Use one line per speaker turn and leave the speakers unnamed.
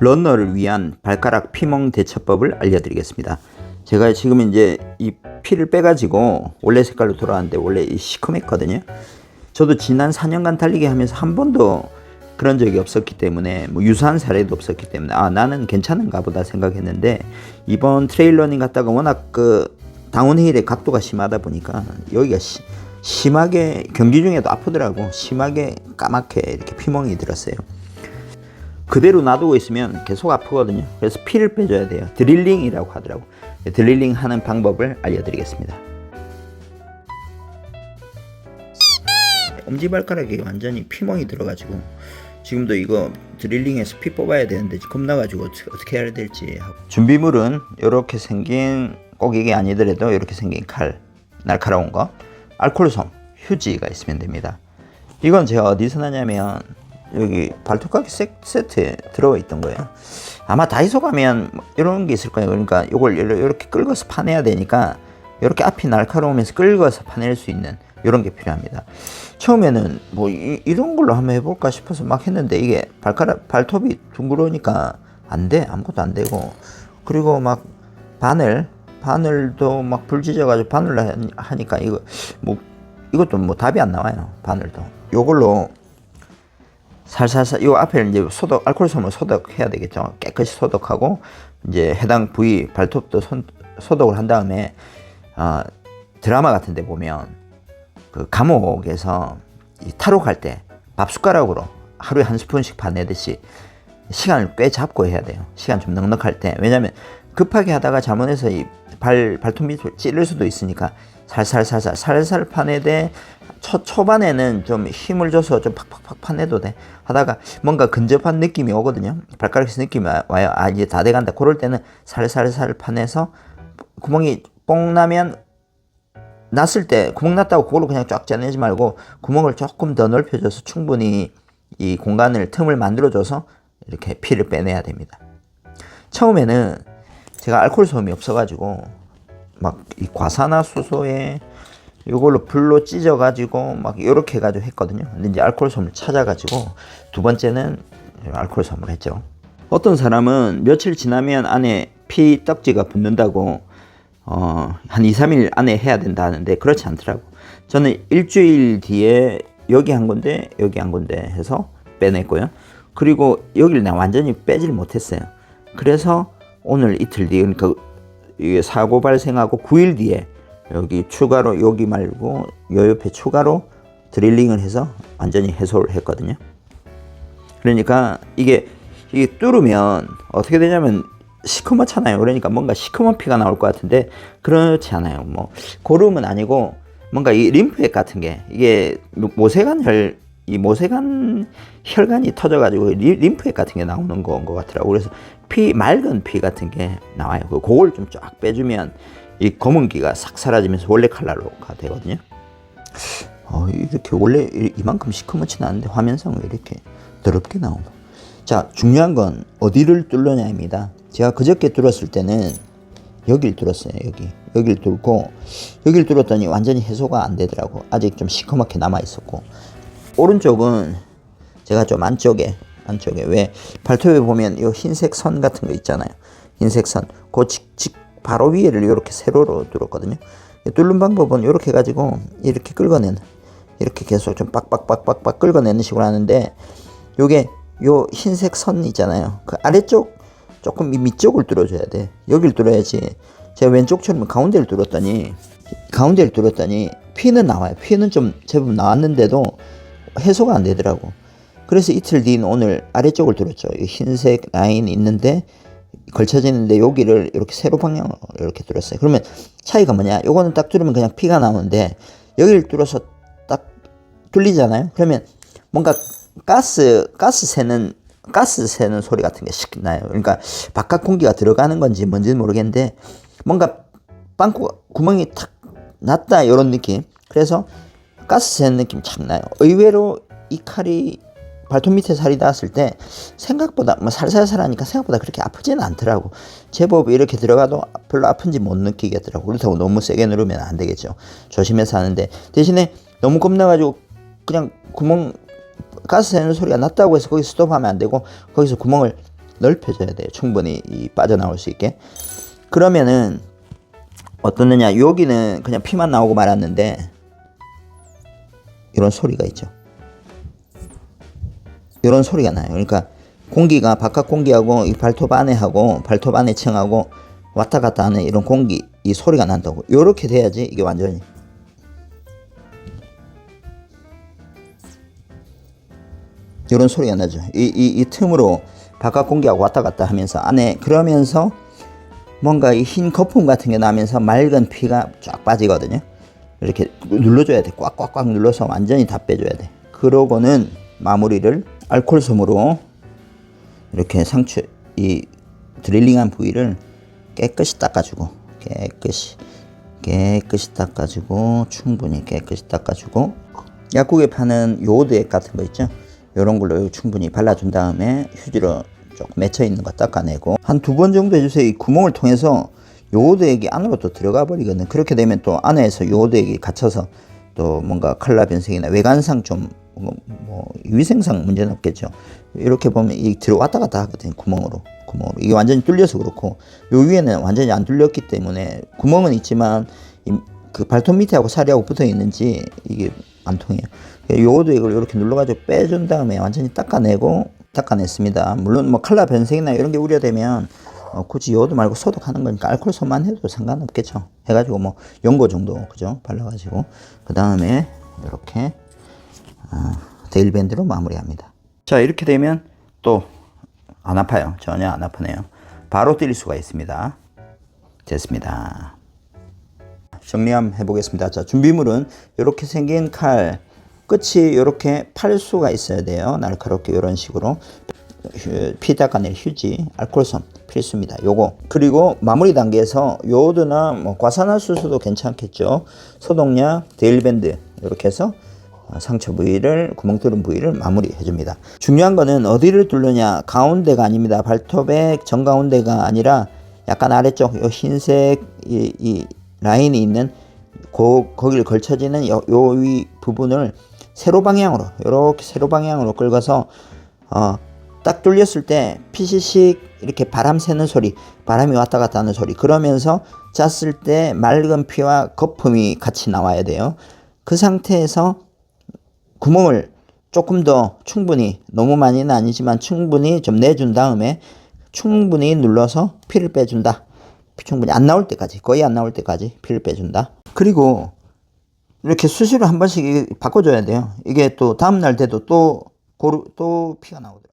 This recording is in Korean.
러너를 위한 발가락 피멍 대처법을 알려드리겠습니다. 제가 지금 이제 이 피를 빼가지고 원래 색깔로 돌아왔는데 원래 이 시커맸거든요. 저도 지난 4년간 달리기 하면서 한 번도 그런 적이 없었기 때문에 뭐 유사한 사례도 없었기 때문에 아 나는 괜찮은가 보다 생각했는데 이번 트레일 러닝 갔다가 워낙 그 다운힐의 각도가 심하다 보니까 여기가 시- 심하게 경기 중에도 아프더라고 심하게 까맣게 이렇게 피멍이 들었어요. 그대로 놔두고 있으면 계속 아프거든요. 그래서 피를 빼줘야 돼요. 드릴링이라고 하더라고. 드릴링 하는 방법을 알려드리겠습니다. 엄지발가락에 완전히 피멍이 들어가지고 지금도 이거 드릴링해서 피 뽑아야 되는데 겁나가지고 어떻게, 해야 될지 하고 준비물은 이렇게 생긴 꼭 이게 아니더라도 이렇게 생긴 칼 날카로운 거 알코올솜 휴지가 있으면 됩니다 이건 제가 어디서 나냐면 여기 발톱깎이 세- 세트에 들어있던 거예요 아마 다이소 가면 뭐 이런 게 있을 거예요 그러니까 이걸 이렇게 긁어서 파내야 되니까 이렇게 앞이 날카로우면서 긁어서 파낼 수 있는 이런 게 필요합니다. 처음에는 뭐 이, 런 걸로 한번 해볼까 싶어서 막 했는데 이게 발가락 발톱이 둥그러니까 안 돼. 아무것도 안 되고 그리고 막 바늘 바늘도 막 불지져가지고 바늘로 하- 하니까 이거 뭐 이것도 뭐 답이 안 나와요. 바늘도 요걸로 살살살 요 앞에 이제 소독 알코올 솜을 소독해야 되겠죠. 깨끗이 소독하고 이제 해당 부위 발톱도 손, 소독을 한 다음에 어, 드라마 같은데 보면 그 감옥에서 이 탈옥할 때 밥 숟가락으로 하루에 한 스푼씩 파내듯이 시간을 꽤 잡고 해야 돼요. 시간 좀 넉넉할 때 왜냐면 급하게 하다가 잘못해서 이 발 발톱 밑을 찌를 수도 있으니까 살살살살 살살 파내되 초, 초반에는 좀 힘을 줘서 좀 팍팍팍 파내도 돼. 하다가 뭔가 근접한 느낌이 오거든요. 발가락에서 느낌이 와- 와요. 아 이제 다 돼간다. 그럴 때는 살살살 파내서 구멍이 뽕 나면 났을 때 구멍 났다고 그걸로 그냥 쫙 짜내지 말고 구멍을 조금 더 넓혀줘서 충분히 이 공간을 틈을 만들어줘서 이렇게 피를 빼내야 됩니다. 처음에는 제가 알코올 솜이 없어가지고 막 이 과산화수소에 이걸로 불로 찢어가지고 막 이렇게 해가지고 했거든요. 근데 이제 알코올 솜을 찾아가지고 두 번째는 알코올 솜을 했죠. 어떤 사람은 며칠 지나면 안에 피 떡지가 붙는다고 어, 한 2, 3일 안에 해야 된다 하는데 그렇지 않더라고. 저는 일주일 뒤에 여기 한 건데 여기 한 건데 해서 빼냈고요. 그리고 여기를 나 완전히 빼질 못했어요. 그래서 오늘 이틀 뒤 그러니까 이게 사고 발생하고 9일 뒤에 여기 추가로 여기 말고 요 옆에 추가로 드릴링을 해서 완전히 해소를 했거든요. 그러니까 이게 이게 뚫으면 어떻게 되냐면 시커멓잖아요. 그러니까 뭔가 시커먼 피가 나올 것 같은데 그렇지 않아요. 뭐 고름은 아니고 뭔가 이 림프액 같은 게 이게 모세관 혈, 이 모세관 혈관이 터져가지고 리- 림프액 같은 게 나오는 건 것 같더라고. 그래서 피 맑은 피 같은 게 나와요. 그 그걸 좀 쫙 빼주면 이 검은 기가 싹 사라지면서 원래 컬러로가 되거든요. 어, 이렇게 원래 이- 이만큼 시커멓지는 않은데 화면상은 왜 이렇게 더럽게 나오나? 자, 중요한 건 어디를 뚫느냐입니다. 제가 그저께 뚫었을 때는 여길 뚫었어요. 여기 여길 뚫고 여길 뚫었더니 완전히 해소가 안 되더라고. 아직 좀 시커멓게 남아 있었고 오른쪽은 제가 좀 안쪽에 안쪽에 왜 발톱에 보면 이 흰색 선 같은 거 있잖아요. 흰색 선. 그 직, 직 바로 위에를 이렇게 세로로 뚫었거든요. 뚫는 방법은 이렇게 해가지고 이렇게 긁어내는 이렇게 계속 좀 빡빡빡빡빡 긁어내는 식으로 하는데 요게 요 흰색 선 있잖아요. 그 아래쪽 조금 이 밑쪽을 뚫어줘야 돼. 여길 뚫어야지. 제가 왼쪽처럼 가운데를 뚫었더니 가운데를 뚫었더니 피는 나와요. 피는 좀 제법 나왔는데도 해소가 안 되더라고. 그래서 이틀 뒤인 오늘 아래쪽을 뚫었죠. 이 흰색 라인이 있는데 걸쳐지는데 여기를 이렇게 세로 방향으로 이렇게 뚫었어요. 그러면 차이가 뭐냐? 요거는 딱 뚫으면 그냥 피가 나오는데 여기를 뚫어서 딱 뚫리잖아요. 그러면 뭔가 가스 가스 새는 가스 새는 소리 같은 게 씩 나요. 그러니까 바깥 공기가 들어가는 건지 뭔지는 모르겠는데 뭔가 빵꾸 구멍이 탁 났다 이런 느낌. 그래서 가스 새는 느낌 참 나요. 의외로 이 칼이 발톱 밑에 살이 닿았을 때 생각보다 뭐 살살살하니까 생각보다 그렇게 아프지는 않더라고. 제법 이렇게 들어가도 별로 아픈지 못 느끼겠더라고. 그렇다고 너무 세게 누르면 안 되겠죠. 조심해서 하는데 대신에 너무 겁나가지고 그냥 구멍 가스 새는 소리가 났다고 해서 거기서 스톱하면 안 되고 거기서 구멍을 넓혀줘야 돼요. 충분히 이 빠져나올 수 있게. 그러면은 어떻느냐? 여기는 그냥 피만 나오고 말았는데 이런 소리가 있죠. 이런 소리가 나요. 그러니까 공기가 바깥 공기하고 이 발톱 안에 하고 발톱 안에 층하고 왔다 갔다 하는 이런 공기 이 소리가 난다고. 요렇게 돼야지 이게 완전히 이런 소리가 나죠. 이, 이, 이 틈으로 바깥 공기하고 왔다 갔다 하면서 안에 그러면서 뭔가 이 흰 거품 같은 게 나면서 맑은 피가 쫙 빠지거든요. 이렇게 눌러줘야 돼. 꽉꽉꽉 눌러서 완전히 다 빼줘야 돼. 그러고는 마무리를 알콜솜으로 이렇게 상처 이 드릴링한 부위를 깨끗이 닦아주고 깨끗이 깨끗이 닦아주고 충분히 깨끗이 닦아주고 약국에 파는 요오드 액 같은 거 있죠? 요런 걸로 충분히 발라준 다음에 휴지로 조금 맺혀 있는 거 닦아내고 한 두 번 정도 해주세요. 이 구멍을 통해서 요오드 액이 안으로 또 들어가 버리거든. 그렇게 되면 또 안에서 요오드 액이 갇혀서 또 뭔가 칼라 변색이나 외관상 좀 뭐, 뭐 위생상 문제는 없겠죠. 이렇게 보면 이 들어왔다 갔다 하거든요. 구멍으로. 구멍으로. 이게 완전히 뚫려서 그렇고 요 위에는 완전히 안 뚫렸기 때문에 구멍은 있지만 이, 그 발톱 밑에하고 살이하고 붙어 있는지 이게 안 통해요. 요것도 이걸 이렇게 눌러가지고 빼준 다음에 완전히 닦아내고 닦아냈습니다. 물론 뭐 칼라 변색이나 이런 게 우려되면 어, 굳이 요도 말고 소독하는 거니까 알콜솜만 해도 상관없겠죠. 해가지고 뭐 연고 정도 그죠 발라가지고 그 다음에 이렇게 아, 데일밴드로 마무리합니다. 자 이렇게 되면 또 안 아파요. 전혀 안 아프네요. 바로 때릴 수가 있습니다. 됐습니다. 정리 한번 해보겠습니다. 자 준비물은 이렇게 생긴 칼 끝이 이렇게 팔 수가 있어야 돼요. 날카롭게 이런 식으로 휴- 피 닦아낼 휴지, 알콜솜 필수입니다. 요거 그리고 마무리 단계에서 요오드나 뭐 과산화수소도 괜찮겠죠. 소독약, 데일밴드 이렇게 해서 어, 상처 부위를 구멍 뚫은 부위를 마무리해 줍니다. 중요한 거는 어디를 뚫느냐 가운데가 아닙니다. 발톱의 정가운데가 아니라 약간 아래쪽 요 흰색 이, 이 라인이 있는 고, 거기를 걸쳐지는 요위 부분을 세로 방향으로 이렇게 세로 방향으로 긁어서 어, 딱 뚫렸을 때 피시식 이렇게 바람 새는 소리 바람이 왔다 갔다 하는 소리 그러면서 짰을 때 맑은 피와 거품이 같이 나와야 돼요 그 상태에서 구멍을 조금 더 충분히 너무 많이는 아니지만 충분히 좀 내준 다음에 충분히 눌러서 피를 빼준다. 충분히 안 나올 때까지 거의 안 나올 때까지 피를 빼준다. 그리고 이렇게 수시로 한 번씩 바꿔줘야 돼요. 이게 또 다음날 돼도 또 고루, 또 피가 나오더라고요